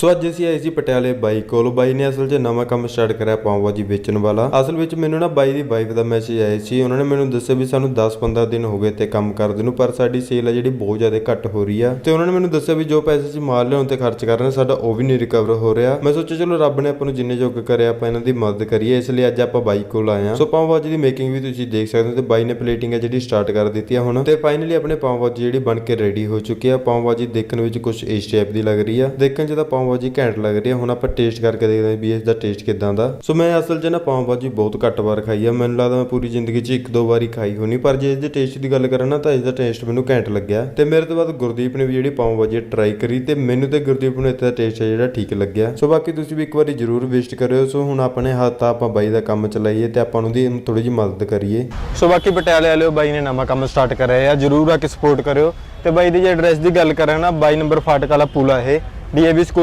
ਸੋ ਅੱਜ ਅਸੀਂ ਆਏ ਸੀ ਪਟਿਆਲੇ ਬਾਈ ਕੋਲ। ਬਾਈ ਨੇ ਅਸਲ 'ਚ ਨਵਾਂ ਕੰਮ ਸਟਾਰਟ ਕਰਿਆ ਪਾਉ ਭਾਜੀ ਵੇਚਣ ਵਾਲਾ। ਅਸਲ ਵਿੱਚ ਮੈਨੂੰ ਨਾ ਬਾਈ ਦੀ ਵਾਈਫ ਦਾ ਮੈਸੇਜ ਆਇਆ ਸੀ। ਉਹਨਾਂ ਨੇ ਮੈਨੂੰ ਦੱਸਿਆ ਵੀ ਸਾਨੂੰ 10-15 ਦਿਨ ਹੋ ਗਏ ਤੇ ਕੰਮ ਕਰਦੇ ਨੂੰ, ਪਰ ਸਾਡੀ ਸੇਲ ਆ ਜਿਹੜੀ ਬਹੁਤ ਜ਼ਿਆਦਾ ਘੱਟ ਹੋ ਰਹੀ ਆ। ਤੇ ਉਹਨਾਂ ਨੇ ਮੈਨੂੰ ਦੱਸਿਆ ਵੀ ਜੋ ਪੈਸੇ ਅਸੀਂ ਮਾਲ ਲਿਆਉਣ ਤੇ ਖਰਚ ਕਰ ਰਹੇ ਸਾਡਾ ਉਹ ਵੀ ਨਹੀਂ ਰਿਕਵਰ ਹੋ ਰਿਹਾ। ਮੈਂ ਸੋਚਿਆ, ਚਲੋ ਰੱਬ ਨੇ ਆਪਾਂ ਨੂੰ ਜਿੰਨੇ ਯੋਗ ਕਰਿਆ, ਆਪਾਂ ਇਹਨਾਂ ਦੀ ਮਦਦ ਕਰੀਏ। ਇਸ ਲਈ ਅੱਜ ਆਪਾਂ ਬਾਈ ਕੋਲ ਆਏ ਹਾਂ। ਸੋ ਪਾਉ ਭਾਜੀ ਦੀ ਮੇਕਿੰਗ ਵੀ ਤੁਸੀਂ ਦੇਖ ਸਕਦੇ ਹੋ ਤੇ ਬਾਈ ਨੇ ਪਲੇਟਿੰਗ ਹੈ ਜਿਹੜੀ ਸਟਾਰਟ ਕਰ ਦਿੱਤੀ ਆ ਹੁਣ। ਤੇ ਫਾਈਨਲੀ ਆਪਣੇ ਪਾਉ ਭਾਜੀ ਜਿਹੜੀ ਬਣ ਕੇ ਰੈਡੀ ਹੋ ਚੁੱਕੀ ਆ। ਪਾਉ ਭਾਜੀ ਦੇਖਣ ਵਿੱਚ ਕੁਝ ਇਸ ਟਾਈਪ ਦੀ ਲੱਗ ਰਹੀ ਆ। ਦੇਖਣ 'ਚ ਤਾਂ ਪਾਉ ਭਾਜੀ ਘੈਂਟ ਲੱਗ ਰਹੀ ਆ। ਹੁਣ ਆਪਾਂ ਟੇਸਟ ਕਰਕੇ ਦੇਖਦੇ ਹਾਂ ਵੀ ਇਸ ਦਾ ਟੇਸਟ ਕਿਦਾਂ ਦਾ। ਸੋ ਮੈਂ ਅਸਲ 'ਚ ਨਾ ਪਾਉ ਭਾਜੀ ਬਹੁਤ ਘੱਟ ਵਾਰ ਖਾਈ ਆ। ਮੈਨੂੰ ਲੱਗਦਾ ਮੈਂ ਪੂਰੀ ਜ਼ਿੰਦਗੀ 'ਚ ਇੱਕ ਦੋ ਵਾਰੀ ਖਾਈ ਹੋਣੀ, ਪਰ ਜੇ ਇਸ ਦੇ ਟੇਸਟ ਦੀ ਗੱਲ ਕਰਾਂ ਨਾ ਤਾਂ ਇਸ ਦਾ ਟੇਸਟ ਮੈਨੂੰ ਘੈਂਟ ਲੱਗਿਆ। ਤੇ ਮੇਰੇ ਤੋਂ ਬਾਅਦ ਗੁਰਦੀਪ ਨੇ ਵੀ ਜਿਹੜੀ ਪਾਉ ਭਾਜੀ ਟਰਾਈ ਕਰੀ ਤੇ ਮੈਨੂੰ ਤੇ ਗੁਰਦੀਪ ਨੂੰ ਇੱਥੇ ਦਾ ਟੇਸਟ ਹੈ ਜਿਹੜਾ ਠੀਕ ਲੱਗਿਆ। ਸੋ ਬਾਕੀ ਤੁਸੀਂ ਵੀ ਇੱਕ ਵਾਰੀ ਜ਼ਰੂਰ ਵਿਜ਼ਿਟ ਕਰਿਓ। ਸੋ ਹੁਣ ਆਪਣੇ ਹੱਥ ਆਪਾਂ ਬਾਈ ਦਾ ਕੰਮ ਚਲਾਈਏ ਤੇ ਆਪਾਂ ਨੂੰ ਦੀ ਥੋੜੀ ਜਿਹੀ ਮਦਦ ਕਰੀਏ। ਸੋ ਬਾਕੀ ਪਟਿਆਲੇ ਵਾਲਿਓ, ਬਾਈ ਨੇ ਨਵਾਂ ਕੰਮ ਸਟਾਰਟ ਕਰਿਆ ਆ। ਜਰੂਰ ਆ ਕੇ ਸਪੋਰਟ ਕਰਿਓ। ਤੇ ਬਾਈ ਦੀ ਜੇ ਐਡਰੈਸ ਦੀ ਗੱਲ ਕਰਾਂ ਨਾ 22 ਨੰਬਰ ਫਾਟਕ ਵਾਲਾ ਪੁਲ ਇਹ ਡੀਏਵੀ ਸਕੂਲ